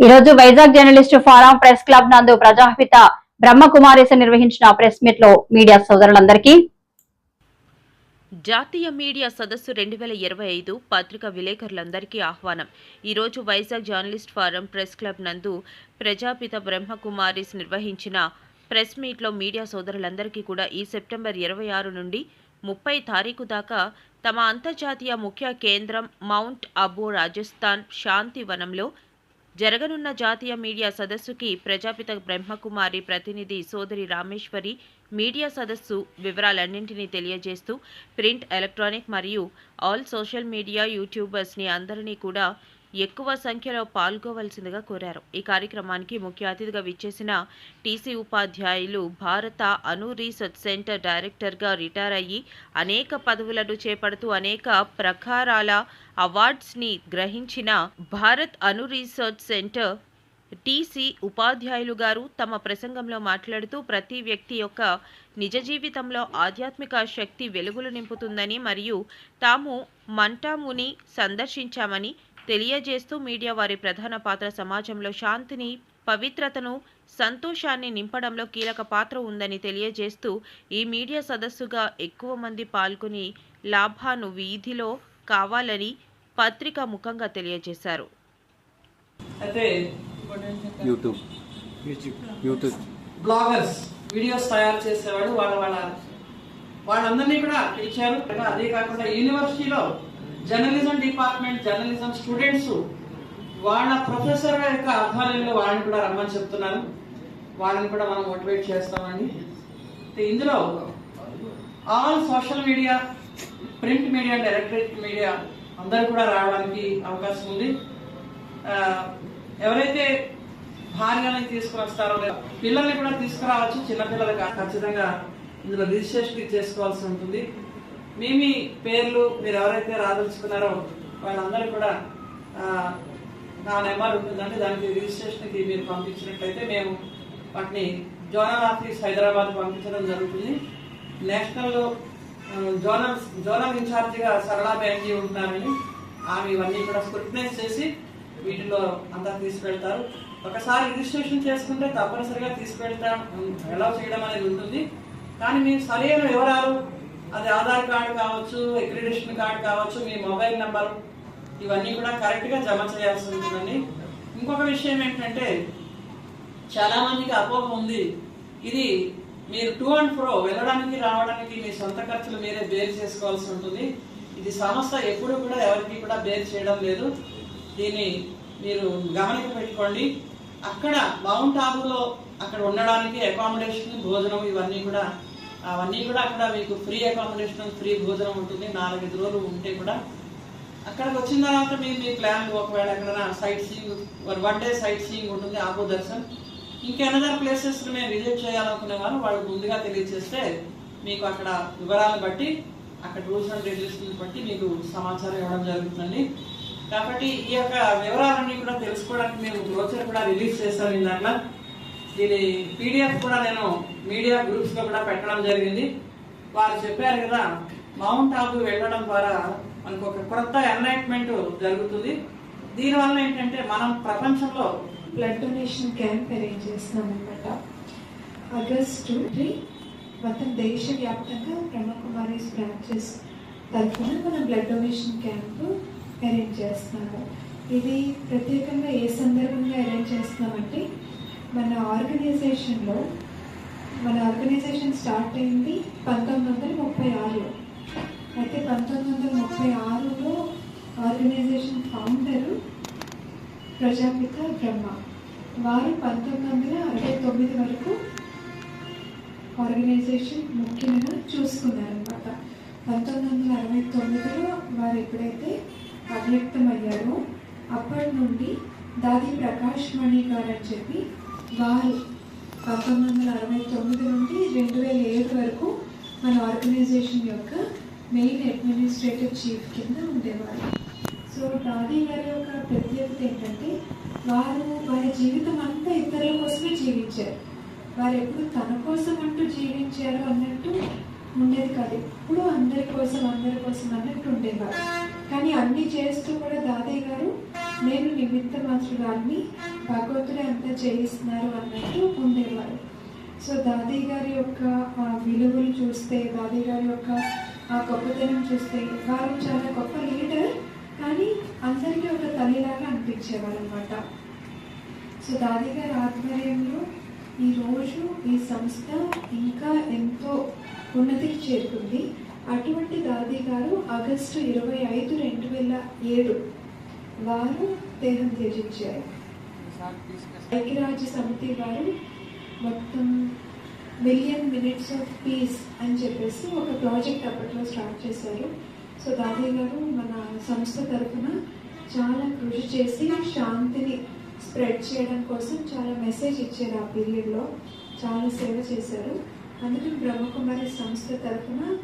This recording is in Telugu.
ఈ రోజు Vizag journalist forum press club నందు ప్రజాహిత బ్రహ్మకుమారేశ నిర్వహించిన ప్రెస్ మీట్లో మీడియా సోదరులందరికీ. జాతీయ మీడియా సదస్సు రెండు వేల ఇరవై ఐదు పత్రికా విలేకరులందరికీ ఆహ్వానం. ఈరోజు Vizag journalist forum press club నందు ప్రజాపిత బ్రహ్మకుమారిస్ నిర్వహించిన ప్రెస్ మీట్లో మీడియా సోదరులందరికీ కూడా ఈ సెప్టెంబర్ ఇరవై ఆరు నుండి ముప్పై తారీఖు దాకా తమ అంతర్జాతీయ ముఖ్య కేంద్రం మౌంట్ అబూ రాజస్థాన్ శాంతివనంలో జరగనున్న జాతీయ మీడియా సదస్సుకి ప్రజాపిత బ్రహ్మకుమారి ప్రతినిధి సోదరి రామేశ్వరి మీడియా సదస్సు వివరాలన్నింటినీ తెలియజేస్తూ ప్రింట్ ఎలక్ట్రానిక్ మరియు ఆల్ సోషల్ మీడియా యూట్యూబర్స్ని అందరినీ కూడా ఎక్కువ సంఖ్యలో పాల్గొవలసిందిగా కోరారు. ఈ కార్యక్రమానికి ముఖ్య అతిథిగా విచ్చేసిన టీసీ ఉపాధ్యాయులు భారత అణు రీసెర్చ్ సెంటర్ డైరెక్టర్గా రిటైర్ అయ్యి అనేక పదవులను చేపడుతూ అనేక ప్రకారాల అవార్డ్స్ని గ్రహించిన భారత్ అణు research centre TC Upadhyayulu garu తమ ప్రసంగంలో మాట్లాడుతూ ప్రతి వ్యక్తి యొక్క నిజ జీవితంలో ఆధ్యాత్మిక శక్తి వెలుగులు నింపుతుందని మరియు తాము మంటాముని సందర్శించామని తెలియజేస్తూ మీడియా వారి ప్రధాన పాత్ర సమాజంలో శాంతిని పవిత్రతను సంతోషాన్ని నింపడంలో కీలక పాత్ర ఉందని తెలియజేస్తూ ఈ మీడియా సదస్సుగా ఎక్కువ మంది పాల్గొని లాభాను వీధిలో కావాలని పత్రిక ముఖంగా తెలియజేశారు. అయితే యూట్యూబ్. యూట్యూబ్. బ్లాగర్స్ వీడియోస్ తయారు చేసేవాడు వాళ్ళ వాళ్ళ వాళ్ళందరినీ కూడా పిలిచారు. అదే కాకుండా యూనివర్సిటీలో జర్నలిజం డిపార్ట్మెంట్ జర్నలిజం స్టూడెంట్స్ వాళ్ళ ప్రొఫెసర్ యొక్క ఆధ్వర్యంలో వాళ్ళని కూడా రమ్మని చెప్తున్నారు. వాళ్ళని కూడా మనం మోటివేట్ చేస్తామండి. ఇందులో all social media print media and electric media అందరూ కూడా రావడానికి అవకాశం ఉంది. ఎవరైతే భార్యని తీసుకుని వస్తారో లేదా పిల్లల్ని కూడా తీసుకురావచ్చు చిన్నపిల్లలు ఖచ్చితంగా ఇందులో రిజిస్ట్రేషన్ చేసుకోవాల్సి ఉంటుంది. మీ మీ పేర్లు మీరు ఎవరైతే రాదలుచుకున్నారో వాళ్ళందరూ కూడా నా నెంబర్ ఉంటుందండి. దానికి రిజిస్ట్రేషన్కి మీరు పంపించినట్లయితే మేము వాటిని జోనల్ ఆఫీస్ హైదరాబాద్ పంపించడం జరుగుతుంది. నేషనల్ జోనల్ జోనల్ ఇన్ఛార్జిగా సరళా బ్యానర్జీ ఉంటున్నారని ఆమె ఇవన్నీ కూడా స్క్రూటనైజ్ చేసి వీటిలో అంతా తీసుకెళ్తారు ఒకసారి రిజిస్ట్రేషన్ చేసుకుంటే తప్పనిసరిగా తీసుకెళ్తా ఎలా చేయడం అనేది ఉంటుంది. కానీ మీ సరైన వివరాలు అది ఆధార్ కార్డు కావచ్చు అక్రిడేషన్ కార్డు కావచ్చు మీ మొబైల్ నెంబర్ ఇవన్నీ కూడా కరెక్ట్గా జమ చేయాల్సి ఉంటుందండి ఇంకొక విషయం ఏంటంటే చాలా మందికి అపోహ ఉంది. ఇది మీరు టూ అండ్ ఫ్రో వెళ్ళడానికి రావడానికి మీ సొంత ఖర్చులు మీరే బేర్ చేసుకోవాల్సి ఉంటుంది. ఇది సంస్థ ఎప్పుడు కూడా ఎవరికి కూడా బేర్ చేయడం లేదు. దీన్ని మీరు గమనిక పెట్టుకోండి అక్కడ మౌంట్ ఆబులో అక్కడ ఉండడానికి అకామిడేషన్ భోజనం ఇవన్నీ కూడా అవన్నీ కూడా అక్కడ మీకు ఫ్రీ అకామిడేషన్ ఫ్రీ భోజనం ఉంటుంది. నాలుగైదు రోజులు ఉంటే కూడా అక్కడికి వచ్చిన తర్వాత మీ మీ ప్లాన్ ఒకవేళ ఎక్కడైనా sight seeing one day sight seeing ఉంటుంది ఆపో దర్శన్. ఇంకెనదర్ ప్లేసెస్ మేము విజిట్ చేయాలనుకునే వాళ్ళు వాళ్ళకి ముందుగా తెలియజేస్తే మీకు అక్కడ వివరాలు బట్టి అక్కడ రూల్స్ అండ్ రెగ్యులేషన్స్ బట్టి మీకు సమాచారం ఇవ్వడం జరుగుతుంది. కాబట్టి ఈ యొక్క వివరాలన్నీ కూడా తెలుసుకోవడానికి మేము బ్రోచర్ కూడా రిలీజ్ చేస్తాం ఇందాక. దీని పీడిఎఫ్ కూడా నేను మీడియా గ్రూప్స్లో కూడా పెట్టడం జరిగింది. వారు చెప్పారు కదా మౌంట్ ఆబు వెళ్ళడం ద్వారా మనకు ఒక కొత్త ఎన్లైట్మెంట్ జరుగుతుంది. దీనివల్ల ఏంటంటే మనం ప్రపంచంలో బ్లడ్ డొనేషన్ క్యాంప్ అరేంజ్ చేస్తున్నాం అనమాట ఆగస్టు త్రీ మొత్తం దేశవ్యాప్తంగా బ్రహ్మకుమారీస్ బ్రాంచెస్ తరఫున మనం బ్లడ్ డొనేషన్ క్యాంప్ అరేంజ్ చేస్తున్నాము. ఇది ప్రత్యేకంగా ఏ సందర్భంగా అరేంజ్ చేస్తున్నామంటే మన ఆర్గనైజేషన్లో మన ఆర్గనైజేషన్ స్టార్ట్ అయింది పంతొమ్మిది వందల ముప్పై ఆరులో. అయితే పంతొమ్మిది వందల ముప్పై ఆరులో ఆర్గనైజేషన్ ఫౌండరు ప్రజాపిత బ్రహ్మ. వారు పంతొమ్మిది వందల అరవై తొమ్మిది వరకు ఆర్గనైజేషన్ ముఖ్యంగా చూసుకున్నారనమాట పంతొమ్మిది వందల అరవై తొమ్మిదిలో వారు ఎప్పుడైతే అవ్యక్తమయ్యారో అప్పటి నుండి దాది ప్రకాష్ మణి గారు అని చెప్పి వారు పంతొమ్మిది వందల అరవై తొమ్మిది నుండి రెండు వేల ఏడు వరకు మన ఆర్గనైజేషన్ యొక్క మెయిన్ అడ్మినిస్ట్రేటివ్ చీఫ్ కింద ఉండేవారు. సో డాడీ గారి యొక్క ప్రత్యేకత ఏంటంటే వారు వారి జీవితం అంతా ఇతరుల కోసమే జీవించారు. వారు ఎప్పుడు తన కోసం అంటూ జీవించారు అన్నట్టు ఉండేది కాదు. ఎప్పుడు అందరి కోసం అందరి కోసం అన్నట్టు ఉండేవారు. కానీ అన్ని చేస్తూ కూడా దాదయ్య గారు నేను నిమిత్త మాత్రురాల్ని భగవంతుడే అంతా చేయిస్తున్నారు అన్నట్టు ఉండేవారు. సో దాది గారి యొక్క విలువలు చూస్తే దాది గారి యొక్క ఆ గొప్పతనం చూస్తే వారు చాలా గొప్ప లీడర్ కానీ అందరికీ ఒక తల్లిలాగా అనిపించేవారు అనమాట సో దాది గారి ఆధ్వర్యంలో ఈరోజు ఈ సంస్థ ఇంకా ఎంతో ఉన్నతికి చేరుకుంది. అటువంటి దాది గారు ఆగస్టు ఇరవై ఐదు రెండు వేల ఏడు వారు దేహం త్యజించారు. ఐక్యరాజ్య సమితి వారు మొత్తం మిలియన్ మినిట్స్ ఆఫ్ పీస్ అని చెప్పేసి ఒక ప్రాజెక్ట్ అప్పట్లో స్టార్ట్ చేశారు. సో దాదయ్య గారు మన సంస్థ తరఫున చాలా కృషి చేసి శాంతిని స్ప్రెడ్ చేయడం కోసం చాలా మెసేజ్ ఇచ్చారు ఆ పీరియడ్లో చాలా సేవ చేశారు. అందుకని బ్రహ్మకుమారి సంస్థ తరఫున